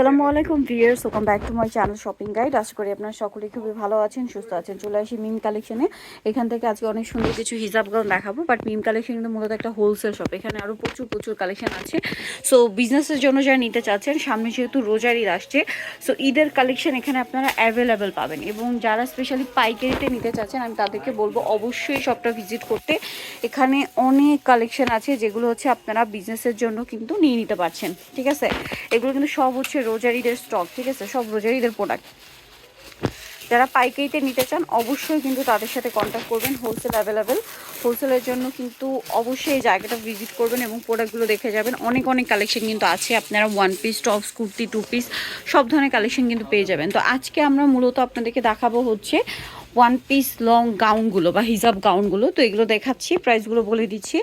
আসসালামু আলাইকুম viewers welcome back to my channel shopping guide আশা করি আপনারা সকলেই খুবই ভালো আছেন, সুস্থ আছেন। চলে আসি মিম কালেকশনে। এখান থেকে আজকে অনেক সুন্দর কিছু হিজাব গাউন দেখাবো বাট মিম কালেকশন কিন্তু মূলত একটা হোলসেল শপ এখানে আরও প্রচুর প্রচুর কালেকশন আছে। সো বিজনেসের জন্য যারা নিতে চাচ্ছেন, সামনে যেহেতু রোজার ঈদ আসছে সো ঈদের কালেকশন এখানে আপনারা অ্যাভেলেবেল পাবেন। এবং যারা স্পেশালি পাইকারিতে নিতে চাচ্ছেন, আমি তাদেরকে বলব অবশ্যই শপটা ভিজিট করতে। এখানে অনেক কালেকশন আছে, যেগুলো হচ্ছে আপনারা বিজনেসের জন্য কিন্তু নিয়ে নিতে পারছেন। ঠিক আছে? এগুলো কিন্তু সব হচ্ছে রোজারিদের স্টক ঠিক আছে? সব রোজারিদের প্রোডাক্ট যারা পাইকারিতে নিতে চান, অবশ্যই কিন্তু তাদের সাথে কন্ট্যাক্ট করবেন হোলসেল অ্যাভেলেবেল হোলসেলের জন্য কিন্তু অবশ্যই জায়গাটা ভিজিট করবেন এবং প্রোডাক্টগুলো দেখে যাবেন। অনেক অনেক কালেকশন কিন্তু আছে। আপনারা one piece tops kurti two piece সব ধরনের কালেকশন কিন্তু পেয়ে যাবেন। তো আজকে আমরা মূলত আপনাদেরকে দেখাবো হচ্ছে ওয়ান পিস লং গাউনগুলো বা হিজাব গাউনগুলো তো এগুলো দেখাচ্ছি প্রাইসগুলো বলে দিচ্ছি।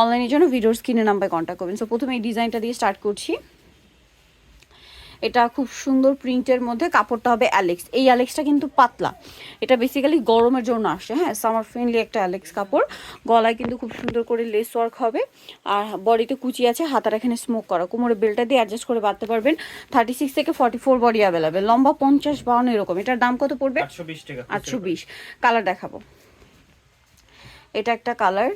অনলাইনের জন্য ভিডিওর স্ক্রিনে নাম্বারে কন্ট্যাক্ট করবেন। সো প্রথমে এই ডিজাইনটা দিয়ে স্টার্ট করছি। এটা খুব সুন্দর প্রিন্টের মধ্যে কাপড়টা হবে অ্যালেক্স এই অ্যালেক্সটা কিন্তু পাতলা। এটা বেসিক্যালি গরমের জন্য আসে হ্যাঁ? সামার ফ্রেন্ডলি একটা অ্যালেক্স কাপড়। গলায় কিন্তু খুব সুন্দর করে লেস ওয়ার্ক হবে। আর বডিতে কুচি আছে হাতার এখানে স্মোক করা। কোমরে বেলটা দিয়ে অ্যাডজাস্ট করে বাঁধতে পারবেন। থার্টি সিক্স থেকে ফর্টি ফোর বডি অ্যাভেলেবেল লম্বা পঞ্চাশ বাউন্ন এরকম। এটার দাম কত পড়বে? আটশো বিশ কালার দেখাবো। এটা একটা কালার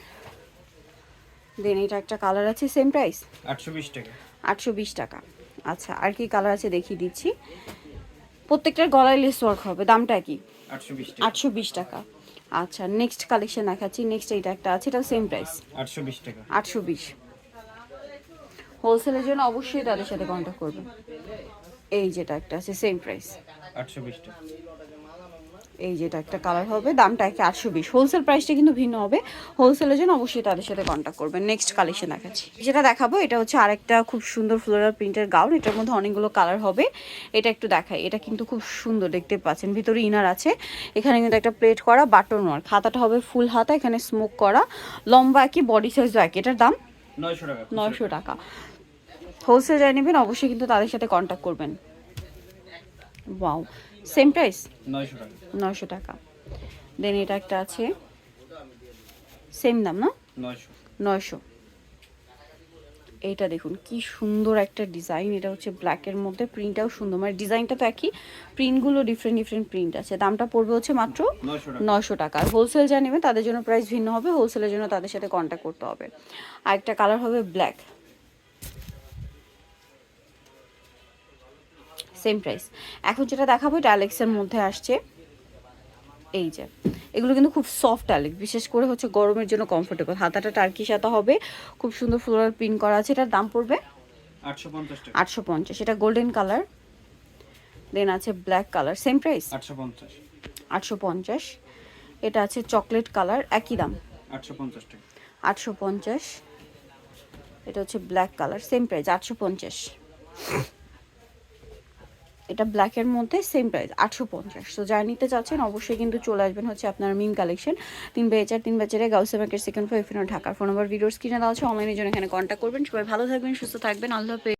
দেন এটা একটা কালার আছে সেম প্রাইস আটশো বিশ টাকা। আটশো বিশ টাকা। আচ্ছা আর কি কালার আছে দেখিয়ে দিচ্ছি। প্রত্যেকটার গলায় লেস ওয়ার্ক হবে দামটা কি? আটশো বিশ টাকা। আচ্ছা নেক্সট কালেকশন দেখাচ্ছি নেক্সট এইটা একটা আছে এটাও সেম প্রাইস আটশো বিশ টাকা। আটশো বিশ। হোলসেলের জন্য অবশ্যই তাদের সাথে কন্ট্যাক্ট করবেন। এই যেটা একটা আছে সেম প্রাইস আটশো বিশ টাকা। এই যেটা একটা কালার হবে দামটা একে আটশো বিশ। হোলসেল প্রাইসটা কিন্তু ভিন্ন হবে। হোলসেলের জন্য অবশ্যই তাদের সাথে কন্ট্যাক্ট করবেন। নেক্সট কালেকশন দেখাচ্ছি। যেটা দেখাবো এটা হচ্ছে আরেকটা খুব সুন্দর ফ্লোরাল প্রিন্টের গাউন এটার মধ্যে অনেকগুলো কালার হবে। এটা একটু দেখাই। এটা কিন্তু খুব সুন্দর দেখতে পাচ্ছেন। ভিতরে ইনার আছে। এখানে কিন্তু একটা প্লেট করা বাটন ওয়ার্ক হাতাটা হবে ফুল হাতা এখানে স্মোক করা। লম্বা একই বডি সাইজও একই। এটার দাম নয়শো টাকা নয়শো টাকা। হোলসেল যাই নেবেন অবশ্যই কিন্তু তাদের সাথে কন্ট্যাক্ট করবেন। ওয়াও সেম প্রাইস নয়শো টাকা। দেন এটা একটা আছে। সেম দাম না? নয়শো। এইটা দেখুন কি সুন্দর একটা ডিজাইন এটা হচ্ছে ব্ল্যাকের মধ্যে প্রিন্টটাও সুন্দর। মানে ডিজাইনটা তো একই প্রিন্টগুলো ডিফারেন্ট ডিফারেন্ট প্রিন্ট আছে। দামটা পড়বে হচ্ছে মাত্র নয়শো টাকা। আর হোলসেল যা নেবে তাদের জন্য প্রাইস ভিন্ন হবে হোলসেলের জন্য তাদের সাথে কন্ট্যাক্ট করতে হবে। আর একটা কালার হবে ব্ল্যাক সেম প্রাইস এখন যেটা দেখাবো এটা অ্যালেক্সের মধ্যে আসছে। এই যে এগুলো কিন্তু খুব সফট অ্যালেক্স বিশেষ করে হচ্ছে গরমের জন্য কমফোর্টেবল হাতাটা টার্কি সাথা হবে খুব সুন্দর ফ্লোরাল প্রিন্ট করা আছে। এটার দাম পড়বে আটশো পঞ্চাশ এটা গোল্ডেন কালার দেন আছে ব্ল্যাক কালার সেম প্রাইস আটশো পঞ্চাশ। এটা আছে চকলেট কালার একই দাম। আটশো পঞ্চাশ এটা হচ্ছে ব্ল্যাক কালার সেম প্রাইস আটশো পঞ্চাশ। এটা ব্ল্যাকের মধ্যে সেম প্রাইস আটশো পঞ্চাশ। তো যা নিতে চাচ্ছেন, অবশ্যই কিন্তু চলে আসবেন হচ্ছে আপনার মিম কালেকশন তিন বেচার, তিন বেচারে গাউসে মার্কেট সেকেন্ড ফ্লোর ঢাকার ফোন নাম্বার ভিডিওস কিনে দেওয়া আছে অনলাইনের জন্য এখানে কন্ট্যাক্ট করবেন। সবাই ভালো থাকবেন, সুস্থ থাকবেন, আল্লাহ